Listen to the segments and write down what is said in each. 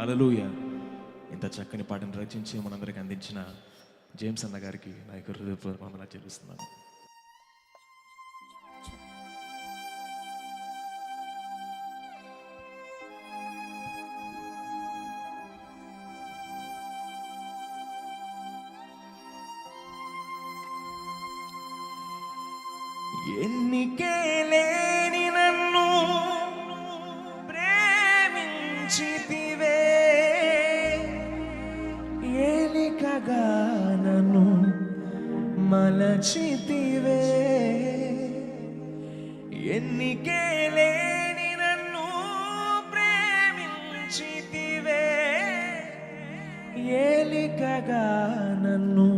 హలలుయ ఇంత చక్కని పాటను రచించి మనందరికి అందించిన జేమ్స్ అన్న గారికి నా యొక్క హృదయపూర్వకంగా చెల్లిస్తున్నాను ఎన్నికే మలచితివే ఎన్నికే లేని నన్ను ప్రేమించితివే. ఏలికగా నన్ను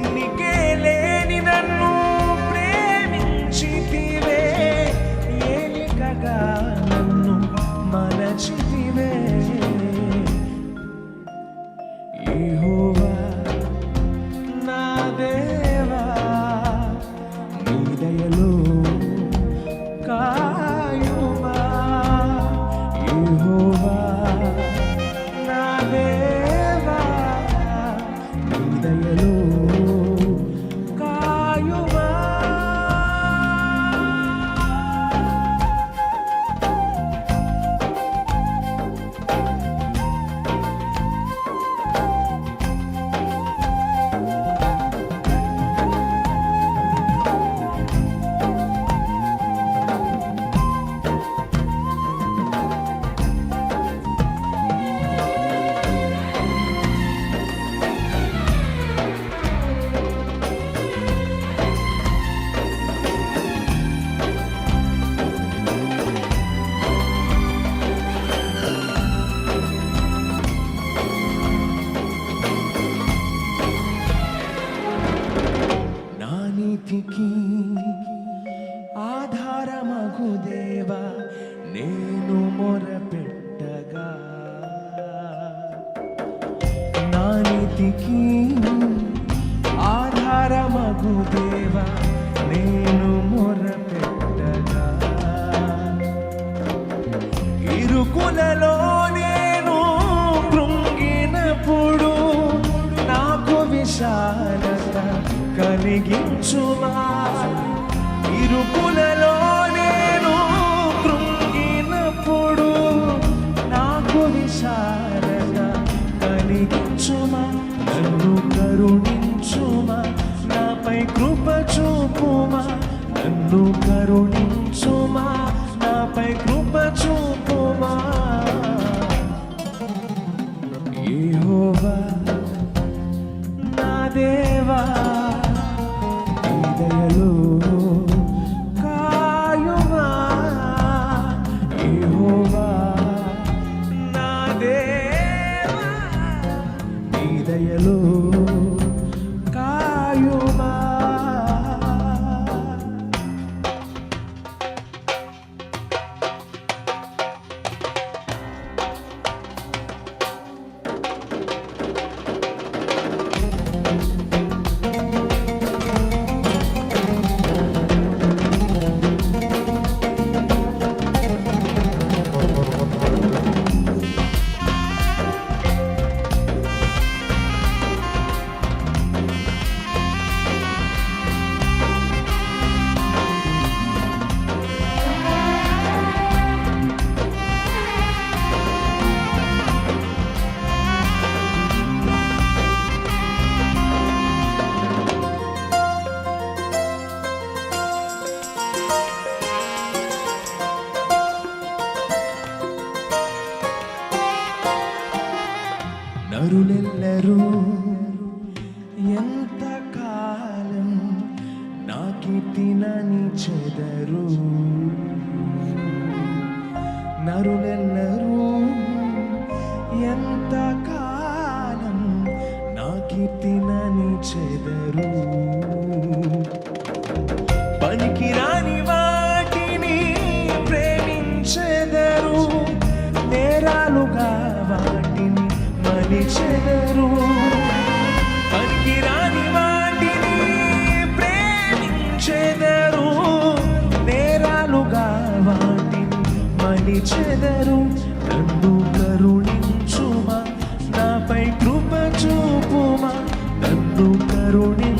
ni నీకి ఆధారమగు దేవా నేను మొరపెట్టగా. నా నీతికి ఆధారమగు దేవా నేను మొరపెట్టగా. ఇరుకులలో కలిగించుమా? ఇరుకులలో నేను కృంగినప్పుడు నాకు విశాలత కలిగించుమా? నన్ను కరుణించుమా? నాపై కృప చూపుమా? నన్ను కరుణించుమా? నాపై కృప చూపుమా? యెహోవా నా దేవా నీ నా కీర్తినని చెదరు. నరులెల్లరూ ఎంత కాలం నా కీర్తినని చెదరు. పనికిరాని వాటిని ప్రేమించెదరు. నేరాలుగా వాటిని మలిచెదరు. చెదరు చెదరు. నన్ను కరుణించుమా? నాపై కృప చూపుమా? నన్ను కరుణించు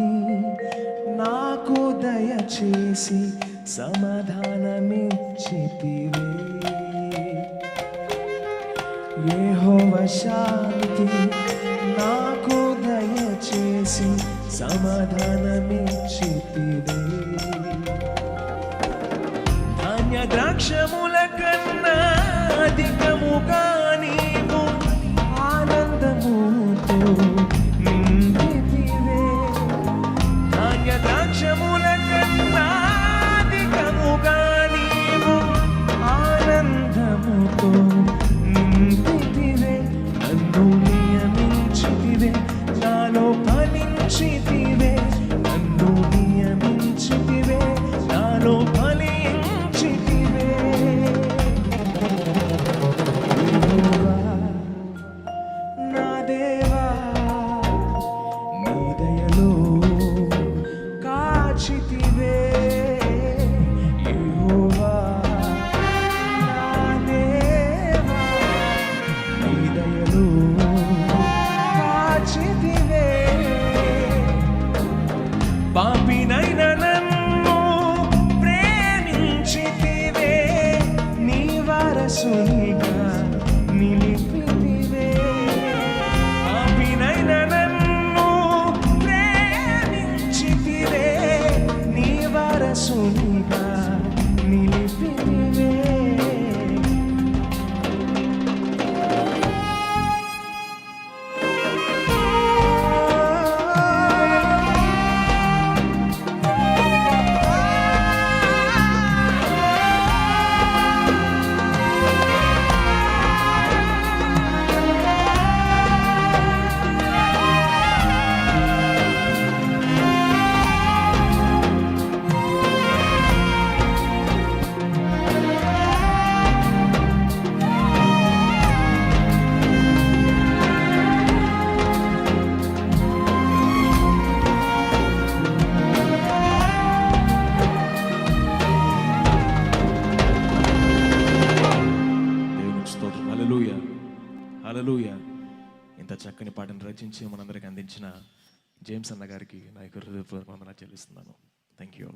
శాంతి నాకు దయచేసి సమాధానమిచ్చితివే. యెహోవ శాంతి నాకు దయచేసి సమాధానమిచ్చితివే. ధాన్య ద్రాక్షముల కన్నా అధికముగా రచించి మనందరికి అందించిన జేమ్స్ అన్న గారికి నా యొక్క హృదయపూర్వక వందనాలు చెల్లిస్తున్నాను. Thank you